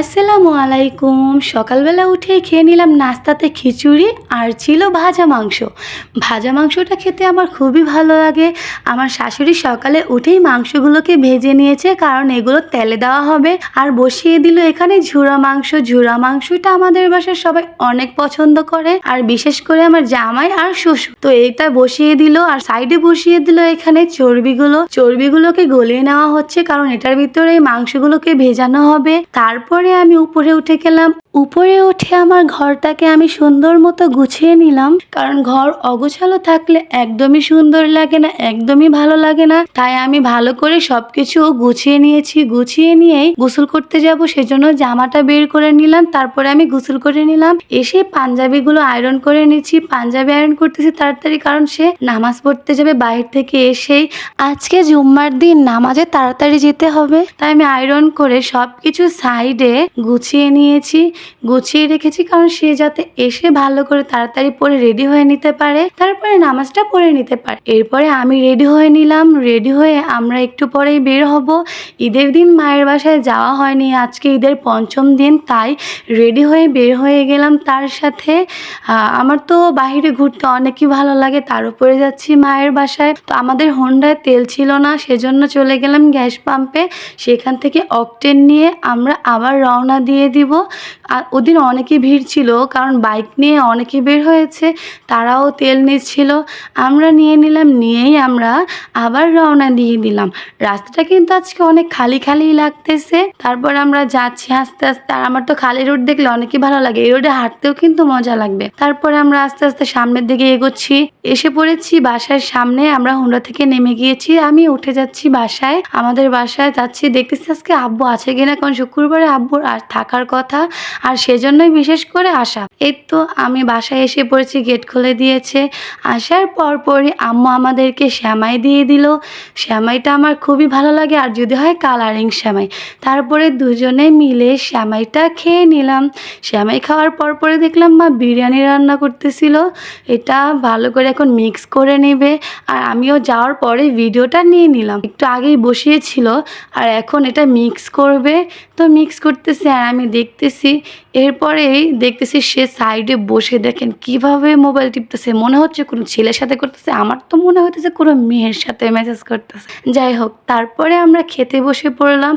আসসালামু আলাইকুম। সকালবেলা উঠে খেয়ে নিলাম নাস্তাতে খিচুড়ি আর ছিল ভাজা মাংস। ভাজা মাংসটা খেতে আমার খুবই ভালো লাগে। আমার শাশুড়ি সকালে উঠেই মাংসগুলোকে ভেজে নিয়েছে, কারণ এগুলো তেলে দেওয়া হবে। আর বসিয়ে দিল এখানে ঝুরা মাংস। ঝুরা মাংসটা আমাদের বাসায় সবাই অনেক পছন্দ করে, আর বিশেষ করে আমার জামাই আর শ্বশুর। তো এইটা বসিয়ে দিল আর সাইডে বসিয়ে দিল এখানে চর্বিগুলো। চর্বিগুলোকে গলিয়ে নেওয়া হচ্ছে, কারণ এটার ভিতরে মাংসগুলোকে ভেজানো হবে। তারপরে আমি উপরে উঠে গেলাম। উপরে উঠে আমার ঘরটাকে আমি সুন্দর মতো গুছিয়ে নিলাম। কারণ ঘর অগোছালো থাকলে একদমই সুন্দর লাগে না, একদমই ভালো লাগে না। তাই আমি ভালো করে সবকিছু গুছিয়ে নিয়েছি। গুছিয়ে নিয়েই গোসল করতে যাব, সেজন্য জামাটা বের করে নিলাম, তারপরে আমি গোসল করে নিলাম। এসে পাঞ্জাবিগুলো আয়রন করে নিচ্ছি। পাঞ্জাবি আয়রন করতেছি তাড়াতাড়ি, কারণ সে নামাজ পড়তে যাবে বাইরে থেকে এসেই। আজকে জুম্মার দিন, নামাজে তাড়াতাড়ি যেতে হবে। তাই আমি আয়রন করে সব কিছু সাইডে গুছিয়ে নিয়েছি। গুছিয়ে রেখেছি কারণ সে যাতে এসে ভালো করে তাড়াতাড়ি পরে রেডি হয়ে নিতে পারে, তারপরে নামাজটা পড়ে নিতে পারে। এরপরে আমি রেডি হয়ে নিলাম। রেডি হয়ে আমরা একটু পরেই বের হব। ঈদের দিন মায়ের বাসায় যাওয়া হয়নি। আজকে ঈদের পঞ্চম দিন, তাই রেডি হয়ে বের হয়ে গেলাম তার সাথে। আমার তো বাইরে ঘুরতে অনেকই ভালো লাগে, তার উপরে যাচ্ছি মায়ের বাসায়। তো আমাদের হোন্ডায় তেল ছিল না, সেজন্য চলে গেলাম গ্যাস পাম্পে। সেখান থেকে অকটেন নিয়ে আমরা আবার রওনা দিয়ে দিব। আর ওদিন অনেকই ভিড় ছিল, কারণ বাইক নিয়ে অনেকে বের হয়েছে, তারাও তেল নিচ্ছিল। আমরা নিয়ে নিলাম, নিয়েই আমরা আবার রওনা দিয়ে দিলাম। রাস্তাটা কিন্তু আজকে অনেক খালি খালি লাগতেছে। তারপর আমরা যাচ্ছি আস্তে আস্তে। আর আমার তো খালি রোড দেখলে অনেকই ভালো লাগে। এই রোডে হাঁটতেও কিন্তু মজা লাগবে। তারপরে আমরা আস্তে আস্তে সামনের দিকে এগোচ্ছি। এসে পড়েছি বাসার সামনে। আমরা হুন্ডা থেকে নেমে গিয়েছি। আমি উঠে যাচ্ছি বাসায়। আমাদের বাসায় যাচ্ছি। দেখতেছি আজকে আব্বু আছে কিনা কারণ শুক্রবারে আব্বুর আর থাকার কথা, আর সেজন্যই বিশেষ করে আসা এই তো আমি বাসায় এসে পড়েছি, গেট খুলে দিয়েছে। আসার পর পরই আম্মু আমাদেরকে শ্যামাই দিয়ে দিল। শ্যামাইটা আমার খুবই ভালো লাগে, আর যদি হয় কালারিং শ্যামাই। তারপরে দুজনে মিলে শ্যামাইটা খেয়ে নিলাম। শ্যামাই খাওয়ার পর পরে দেখলাম মা বিরিয়ানি রান্না করতেছিল। এটা ভালো করে এখন মিক্স করে নেবে। আর আমিও যাওয়ার পরে ভিডিওটা নিয়ে নিলাম। একটু আগেই বসিয়েছিল, আর এখন এটা মিক্স করবে। তো মিক্স করতেছে আর আমি দেখতেছি, এরপরেই দেখতেছি সে সাইডে বসে দেখেন কীভাবে মোবাইল টিপতেছে, মনে হচ্ছে কোনো ছেলের সাথে করতেছে, আমার তো মনে হতেছে কোনো মেয়ের সাথে মেসেজ করতেছে। যাই হোক, তারপরে আমরা খেতে বসে পড়লাম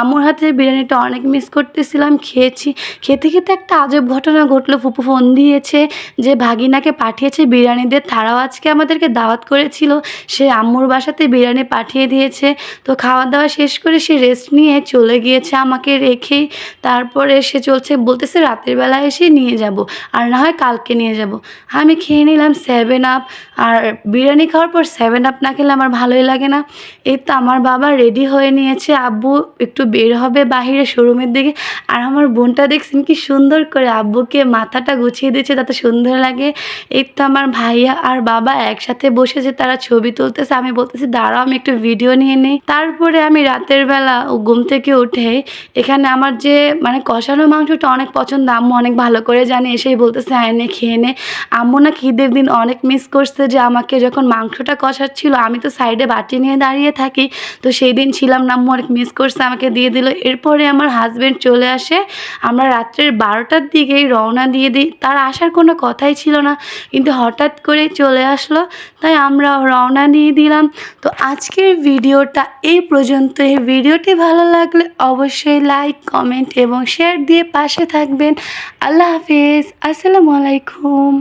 আমার হাতে বিরিয়ানিটা অনেক মিস করতেছিলাম, খেয়েছি। খেতে খেতে একটা আজব ঘটনা ঘটলো, ফুপু ফোন দিয়েছে যে ভাগিনাকে পাঠিয়েছে বিরিয়ানিদের তারাও আজকে আমাদেরকে দাওয়াত করেছিল, সে আম্মুর বাসাতে বিরিয়ানি পাঠিয়ে দিয়েছে। তো খাওয়া দাওয়া শেষ করে সে রেস্ট নিয়ে চলে গিয়েছে আমাকে রেখেই তারপরে সে চলছে, বলতেছে রাতের বেলা এসে নিয়ে যাব আর না হয় কালকে নিয়ে যাব। আমি খেয়ে নিলাম সেভেন আপ আর বিরিয়ানি খাওয়ার পর সেভেন আপ না খেলে আমার ভালোই লাগে না। এই তো আমার বাবা রেডি হয়ে নিয়েছে, আব্বু একটু বের হবে বাহিরে শোরুমের দিকে আর আমার বোনটা দেখছেন কি সুন্দর করে আব্বুকে মাথাটা গুছিয়ে দিচ্ছে তাতে সুন্দর লাগে। এই তো আমার ভাইয়া আর বাবা একসাথে বসেছে, তারা ছবি তুলতেছে। আমি বলতেছি, দাঁড়াও, আমি একটু ভিডিও নিয়ে নিই। তারপরে আমি রাতের বেলা ঘুম থেকে উঠে এখানে আমার যে মানে কষানো মাংসটা অনেক পছন্দ, আম্মু অনেক ভালো করে জানে, এসেই বলতেছে হ্যাঁ নে, খেয়ে নে। আম্মু না খিদের দিন অনেক মিস করছে যে, আমাকে যখন মাংসটা কষাচ্ছিল, আমি তো সাইডে বাটি নিয়ে দাঁড়িয়ে থাকি, তো সেই দিন ছিলাম না, আম্মু অনেক মিস করছে, আমাকে দিয়ে দিল। এরপরে আমার হাজব্যান্ড চলে আসে, আমরা রাত্রের বারোটার দিকেই রওনা দিয়ে দিই। তার আসার কোনো কথাই ছিল না, কিন্তু হঠাৎ করে চলে আসলো, তাই আমরা রওনা দিয়ে দিলাম। তো আজকের ভিডিওটা এই পর্যন্ত এই ভিডিওটি ভালো লাগলে অবশ্যই লাইক কমেন্ট এবং শেয়ার দিয়ে পাশে থাকবেন। আল্লাহ হাফিজ। আসসালামু আলাইকুম।